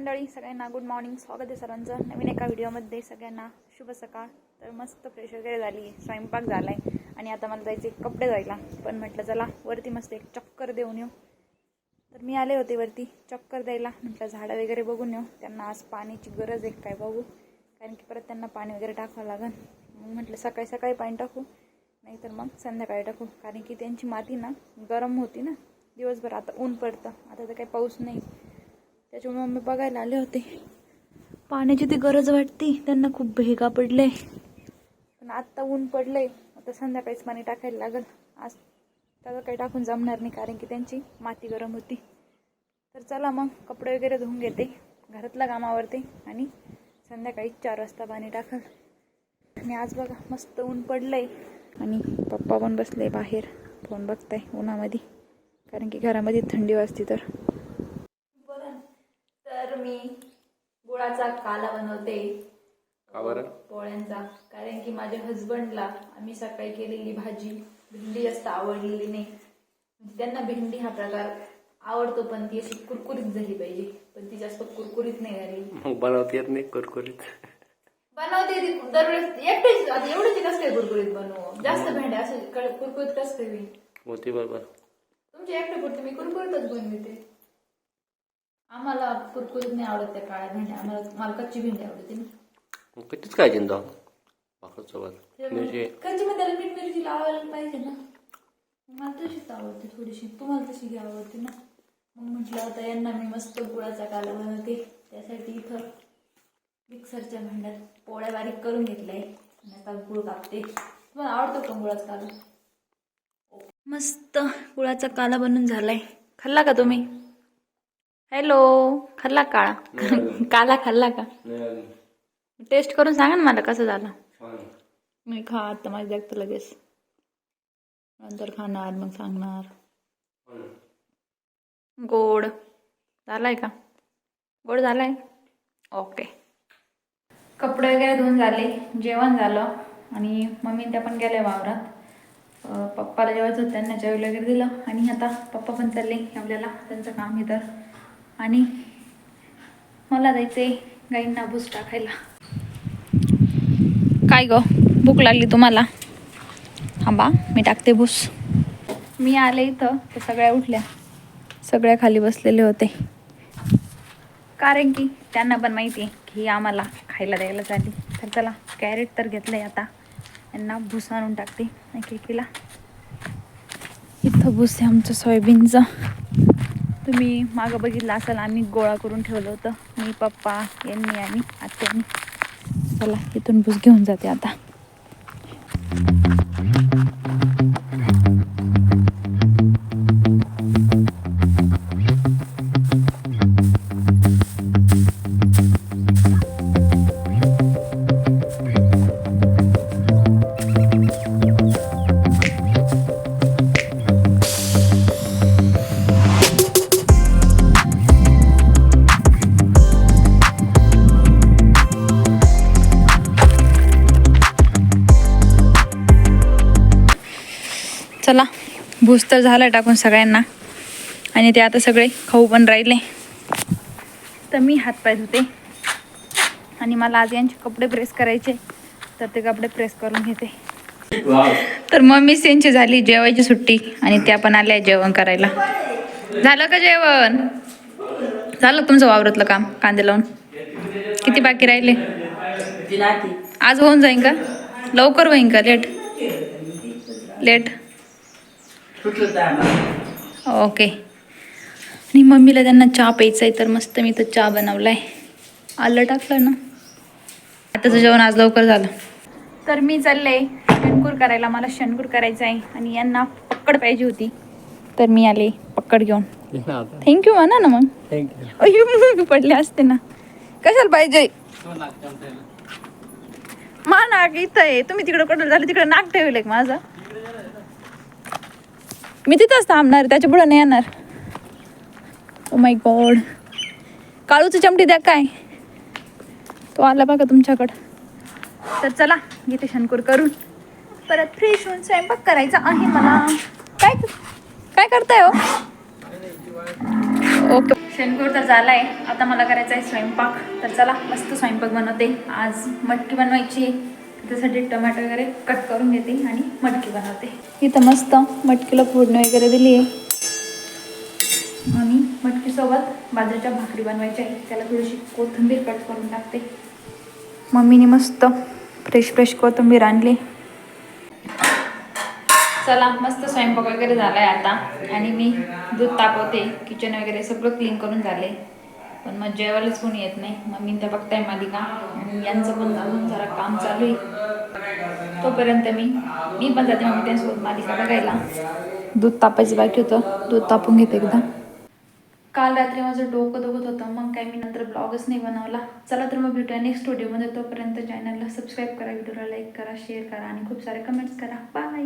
मंडळी सगळ्यांना good morning स्वागत आहे सर्वांचं. नवीन एका व्हिडिओमध्ये सगळ्यांना शुभ सकाळ. तर मस्त फ्रेश वगैरे झाली. स्वयंपाक झाला आहे आणि आता मला जायचे कपडे जायला पण म्हटलं चला वरती मस्त एक चक्कर देऊन येऊ. तर मी आले होते वरती चक्कर द्यायला. म्हटलं झाडं वगैरे बघून येऊ. त्यांना आज पाण्याची गरज आहे काय बघू. कारण की परत त्यांना पाणी वगैरे टाकावं लागेल मग म्हटलं सकाळी सकाळी पाणी टाकू. नाहीतर मग संध्याकाळी टाकू. कारण की त्यांची माती ना गरम होती ना. दिवसभर आता ऊन पडतं. आता तर काही पाऊस नाही. त्याच्यामुळे आम्ही बघायला आले होते. पाण्याची ती गरज वाटते. त्यांना खूप भेगा पडले. पण आत्ता ऊन पडलंय. आता संध्याकाळीच पाणी टाकायला लागेल. आज त्याचं काही टाकून जमणार नाही कारण की त्यांची माती गरम होती. तर चला मग कपडे वगैरे धुवून घेते. घरातला कामावरते आणि संध्याकाळी चार वाजता पाणी टाकल. आणि आज बघा मस्त ऊन पडलंय. आणि पप्पा पण बसले बाहेर. फोन बघताय उन्हामध्ये. कारण की घरामध्ये थंडी वाजते तर. मी गुळाचा काला बनवते. का बरं? पोळ्यांचा. कारण की माझ्या हजबंडला आम्ही सकाळी केलेली भाजी भेंडी जास्त आवडलेली नाही. त्यांना भेंडी हा प्रकार आवडतो पण ती अशी कुरकुरीत झाली पाहिजे. पण ती जास्त कुरकुरीत नाही झाली. मग बनवता येत नाही कुरकुरीत? बनवते ती दरवेळेस एकटेच आता एवढीच कसं काय कुरकुरीत बनवू? जास्त भेंड्या असं कुरकुरीत कसं काय होईल? होती बरोबर. तुमच्या एकटे पुरते मी कुरकुरीतच बनवते. आम्हाला कुरकुरीत नाही आवडत त्या काळ्या भेंड्या. आम्हाला मला कच्ची भेंडी आवडते ना. कधीच काय चिंता भाकरसोबत म्हणजे कच्ची मग त्याला मीठ मिरची लावायला पाहिजे ना. मला तशीच आवडते थोडीशी. तुम्हाला तशी घ्या आवडते ना. मग म्हटलं आता यांना मी मस्त गुळाचा काला बनवते त्यासाठी इथं मिक्सरच्या भांड्यात पोळ्या बारीक करून घेतलाय. आणि आता गुळ कापते. तुम्हाला आवडतो का गुळाचा काला मस्त गुळाचा काला बनून झालाय. खाल्ला का तुम्ही? हॅलो खाल्ला काळा काला खाल्ला का? टेस्ट करून सांगा ना मला कसं झाला. मी खा आता माझ्या देखतं लगेच. नंतर खाणार मग सांगणार. गोड. झालाय का? गोड झालाय? ओके. कपडे वगैरे धुवून झाले जेवण झालं. आणि मम्मी त्या पण गेल्या वावरात. पप्पाला जेवायचं होतं त्यांना जेवायला वगैरे दिलं. आणि आता पप्पा पण चालले आपल्याला त्यांचं काम आहे तर. आणि मला जायचंय गाईंना भूस टाकायला. काय ग? भूक लागली तुम्हाला? थांबा मी टाकते भूस. मी आले इथं तर सगळ्या उठल्या. सगळ्या खाली बसलेले होते. कारण की त्यांना पण माहिती आहे की आम्हाला खायला द्यायला चालली तर चला कॅरेट तर घेतलं आहे आता. यांना भूस आणून टाकते एक एकीला इथं भूस आहे आमचं सोयाबीनचं. तुम्ही मागं बघितलं असाल आम्ही गोळा करून ठेवलं होतं. मी पप्पा यांनी आणि आत्यांनी. चला इथून बस घेऊन जाते आता. चला. भूस तर झाला टाकून सगळ्यांना. आणि ते आता सगळे खाऊ पण राहिले. तर मी हातपाय धुते. आणि मला आज यांचे कपडे प्रेस करायचे. तर ते कपडे प्रेस करून घेते. तर मम्मीच यांची झाली जेवायची सुट्टी. आणि त्या पण आल्या जेवण करायला. झालं का जेवण? झालं तुमचं वावरातलं काम कांदे लावून? किती बाकी राहिले? आज होऊन जाईन का? लवकर होईन का? Late late okay. आणि मम्मीला त्यांना चहा प्यायचा आहे तर मस्त मी तर चहा बनवलाय. आलं टाकलं ना? आताचं जेवण आज लवकर झालं. तर मी चालले शणकूर करायला. मला शणकूर करायचं आहे आणि यांना पक्कड पाहिजे होती. तर मी आले पक्कड घेऊन. थँक्यू म्हणा ना मग. पडले असते ना. कशाला पाहिजे? मा नाक इथं आहे. तुम्ही तिकडं कडल झालं तिकडे नाक ठेवलं एक माझं? मी तिथंच थांबणार त्याच्या पुढं नाही येणार. ओ माय गॉड काळूची चमटी द्या काय? तो आला बघा तुमच्याकडं. तर चला घेते शनकूर करून परत फ्रेश होऊन स्वयंपाक करायचा आहे मला. काय काय करताय हो? ओके शेणकूर तर झाला आहे आता मला करायचा आहे स्वयंपाक. तर चला मस्त स्वयंपाक बनवते. आज मटकी बनवायची आहे. त्यासाठी टमाटर वगैरे कट करून घेते आणि मटकी बनवते. इथं मस्त मटकीला फोडणी वगैरे दिली आहे. आणि मटकीसोबत बाजरीच्या भाकरी बनवायच्या आहे त्याला थोडीशी कोथिंबीर कट करून टाकते. मम्मीने मस्त फ्रेश फ्रेश कोथिंबीर आणली. चला मस्त स्वयंपाक वगैरे झालाय आता. आणि मी दूध तापवते किचन वगैरे सगळं क्लीन करून झाले. पण मग जेवायलाच कोणी येत नाही. मग मी त्या बघताय मालिका. आणि यांचं पण अजून जरा काम चालू आहे. तोपर्यंत मी मी पण जाते मम्मी त्यांच्यासोबत मालिका बघायला. दूध तापायचं बाकी होतं. दूध तापून घेते एकदा. काल रात्री माझं डोकं दुखत होतं. मग काय मी नंतर ब्लॉगच नाही बनवला. चला तर मग भेटूया नेक्स्ट व्हिडिओमध्ये तोपर्यंत चॅनलला सबस्क्राईब करा व्हिडिओला लाईक करा शेअर करा आणि खूप सारे कमेंट्स करा. बाय